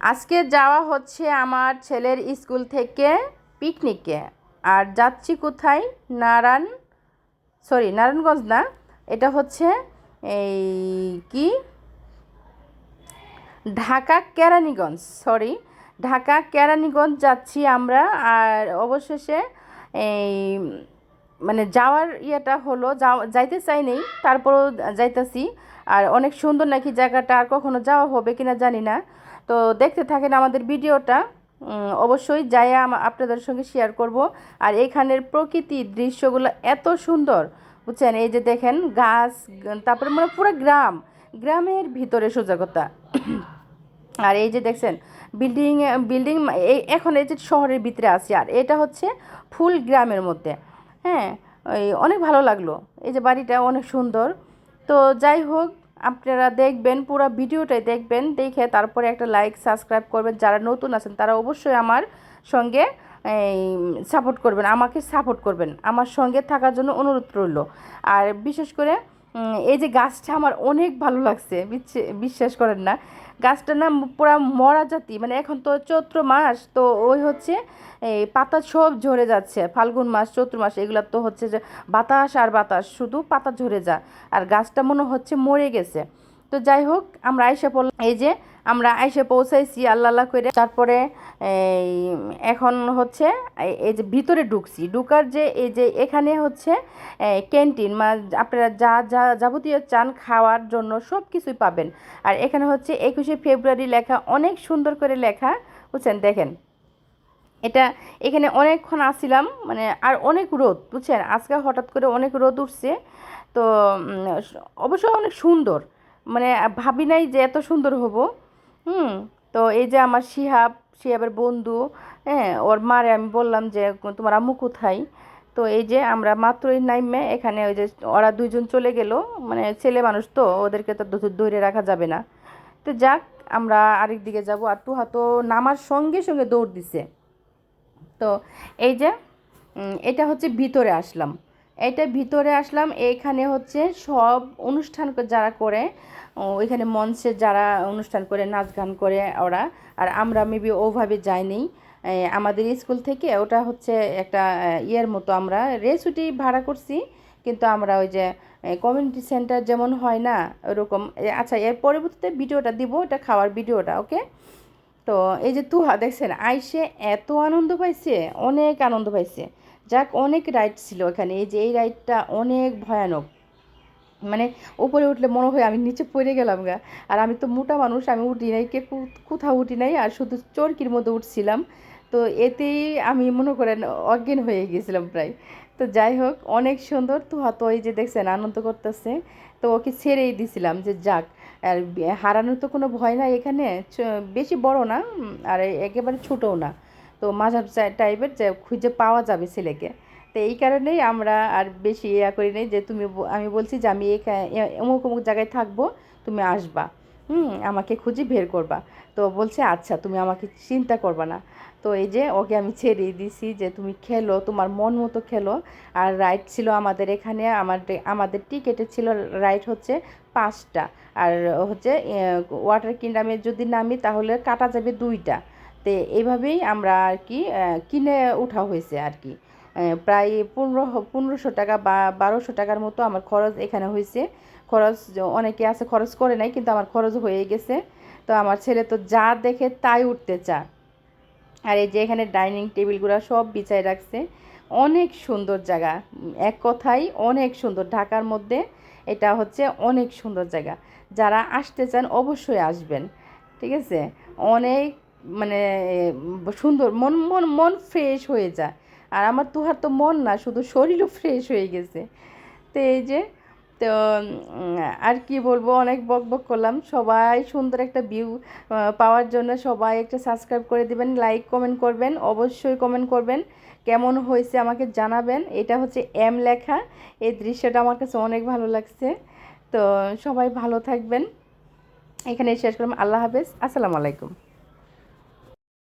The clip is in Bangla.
আজকে যাওয়া হচ্ছে আমার ছেলের স্কুল থেকে পিকনিকে। আর যাচ্ছি কোথায়? নারায়ণ, সরি, নারায়ণগঞ্জ না, এটা হচ্ছে এই কি? ঢাকা কেরানীগঞ্জ, সরি, ঢাকা কেরানীগঞ্জ যাচ্ছি আমরা। আর অবশেষে এই মানে যাওয়ার ইয়েটা হলো যাইতে চাই নেই, তারপরও যাইতেছি। আর অনেক সুন্দর নাকি জায়গাটা, আর কখনো যাওয়া হবে কিনা জানি না। তো দেখতে থাকেন আমাদের ভিডিওটা। অবশ্যই যাই আপনাদের সঙ্গে শেয়ার করব। আর এখানের প্রকৃতির দৃশ্যগুলো এত সুন্দর, বুঝছেন? এই যে দেখেন গাছ, তারপরে মানে পুরো গ্রাম, গ্রামের ভিতরে সজাগতা আর এই যে দেখছেন বিল্ডিং বিল্ডিং এখন এই যে শহরের ভিতরে আছি, আর এটা হচ্ছে ফুল গ্রামের মধ্যে। হ্যাঁ অনেক ভালো লাগল। এই যে বাড়িটা অনেক সুন্দর। তো যাই হোক আপনারা দেখবেন, পুরো ভিডিওটাই দেখবেন, দেখে তারপরে একটা লাইক সাবস্ক্রাইব করবেন। যারা নতুন আছেন, তারা অবশ্যই আমার সঙ্গে সাপোর্ট করবেন, আমাকে সাপোর্ট করবেন। আমার সঙ্গে থাকার জন্য অনুরোধ রইল। আর বিশেষ করে এই যে গাছটা আমার অনেক ভালো লাগছে বিশ্বাস করেন না। গাছটার নাম পুরা মরা জাতি মানে এখন তো চৈত্র মাস, তো ওই হচ্ছে, এই পাতা সব ঝরে যাচ্ছে, ফাল্গুন মাস, চৈত্র মাস, এগুলো তো হচ্ছে যে বাতাস আর বাতাস, শুধু পাতা ঝরে যা আর গাছটা মনে হচ্ছে মরে গেছে। তো যাই হোক আমরা আইসে পড়লাম এই যে আমরা আইসে পৌঁছাইছি আল্লাহ করে তারপরে এখন হচ্ছে এই- যে ভিতরে ঢুকছি। ঢুকার যে এই যে এখানে হচ্ছে ক্যান্টিন আপনারা যা যা যাবতীয় চান খাওয়ার জন্য সব কিছুই পাবেন। আর এখানে হচ্ছে একুশে ফেব্রুয়ারি লেখা অনেক সুন্দর করে লেখা বুঝছেন? দেখেন। এটা এখানে অনেকক্ষণ আসছিলাম মানে আর অনেক রোদ বুঝছেন? আজকে হঠাৎ করে অনেক রোদ উঠছে তো উম, অবশ্য অনেক সুন্দর। মানে ভাবি নাই যে এত সুন্দর হব। হুম, তো এই যে আমার শিহাব, শিহাবের বন্ধু হ্যাঁ ওর মারে আমি বললাম যে, তোমার আম্মু কোথায়? তো এই যে আমরা মাত্রই নাইমে এখানে ওই যে ওরা দুইজন চলে গেল মানে ছেলে মানুষ তো, ওদেরকে তো ধরে রাখা যাবে না। তো যাক, আমরা আরেক দিকে যাব আর তুহা তো নামার সঙ্গে সঙ্গে দৌড় দিছে। তো এই যে এটা হচ্ছে ভিতরে আসলাম। এটা ভিতরে আসলাম এইখানে হচ্ছে সব অনুষ্ঠান যারা করে ওইখানে মঞ্চে যারা অনুষ্ঠান করে, নাচ গান করে ওরা, আর আমরা মেবি ওভাবে যাইনি। আমাদের স্কুল থেকে ওটা হচ্ছে একটা ইয়ের মতো আমরা রেসুটি ভাড়া করছি, কিন্তু আমরা ওই যে কমিউনিটি সেন্টার যেমন হয় না, ওরকম আচ্ছা এর পরবর্তীতে ভিডিওটা দিব এটা খাওয়ার ভিডিওটা ওকে তো এই যে তুহা দেখছেন, আইসে এত আনন্দ পাইছে, অনেক আনন্দ পাইছে। যাক, অনেক রাইড ছিল এখানে, এই যে এই রাইডটা অনেক ভয়ানক। মানে উপরে উঠলে মনে হয় আমি নিচে পড়ে গেলাম গা। আর আমি তো মোটা মানুষ, আমি উঠি নাই কে, কোথাও উঠি নাই, আর শুধু চরকির মধ্যে উঠছিলাম। তো এতেই আমি মনে করেন অজ্ঞান হয়ে গেছিলাম প্রায়। তো যাই হোক, অনেক সুন্দর। তো তো ওই যে দেখছেন, আনন্দ করতেছে। তো ওকে ছেড়েই দিছিলাম যে যাক, আর হারানোর তো কোনো ভয় নাই এখানে। বেশি বড় না আর একেবারে ছোটও না। তো মাঝার টাইপের যে খুঁজে পাওয়া যাবে ছেলেকে। তো এই কারণেই আমরা আর বেশি ইয়া করি নাই যে তুমি আমি বলছি যে আমি এখা- এ- অমুক অমুক জায়গায় থাকব, তুমি আসবা। হুম, আমাকে খুঁজে বের করবা। তো বলছে আচ্ছা তুমি আমাকে চিন্তা করবা না। তো এই যে ওকে আমি ছেড়ে দিছি যে, তুমি খেলো, তোমার মন মতো খেলো। আর রাইড ছিল আমাদের এখানে, আমার আমাদের টিকেটে ছিল রাইড হচ্ছে পাঁচটা। আর হচ্ছে ওয়াটার কিংডামে যদি নামি তাহলে কাটা যাবে দুইটা। তো এইভাবেই আমরা আর কি কিনে উঠা হয়েছে আর কি। প্রায় পনেরো, পনেরোশো টাকা বা বারোশো টাকার মতো আমার খরচ এখানে হয়েছে। খরচ অনেকে আছে, খরচ করে নাই, কিন্তু আমার খরচ হয়ে গেছে। তো আমার ছেলে তো যা দেখে তাই উঠতে চায়। আর এই যে এখানে ডাইনিং টেবিলগুলো সব বিছায় রাখছে। অনেক সুন্দর জায়গা। এক কথাই অনেক সুন্দর। ঢাকার মধ্যে এটা হচ্ছে অনেক সুন্দর জায়গা। যারা আসতে চান অবশ্যই আসবেন। ঠিক আছে? অনেক মানে সুন্দর। মন মন মন ফ্রেশ হয়ে যায়। আর আমার তুহার তো মন না, শুধু শরীরও ফ্রেশ হয়ে গেছে। তো এই যে, তো আর কি বলব, অনেক বক বক করলাম। সবাই সুন্দর একটা ভিউ পাওয়ার জন্য সবাই একটা সাবস্ক্রাইব করে দিবেন লাইক কমেন্ট করবেন, অবশ্যই কমেন্ট করবেন। কেমন হয়েছে আমাকে জানাবেন। এটা হচ্ছে এম লেখা। এই দৃশ্যটা আমার কাছে অনেক ভালো লাগছে। তো সবাই ভালো থাকবেন। এখানে শেষ করলাম। আল্লাহ হাফেজ। আসসালামু আলাইকুম।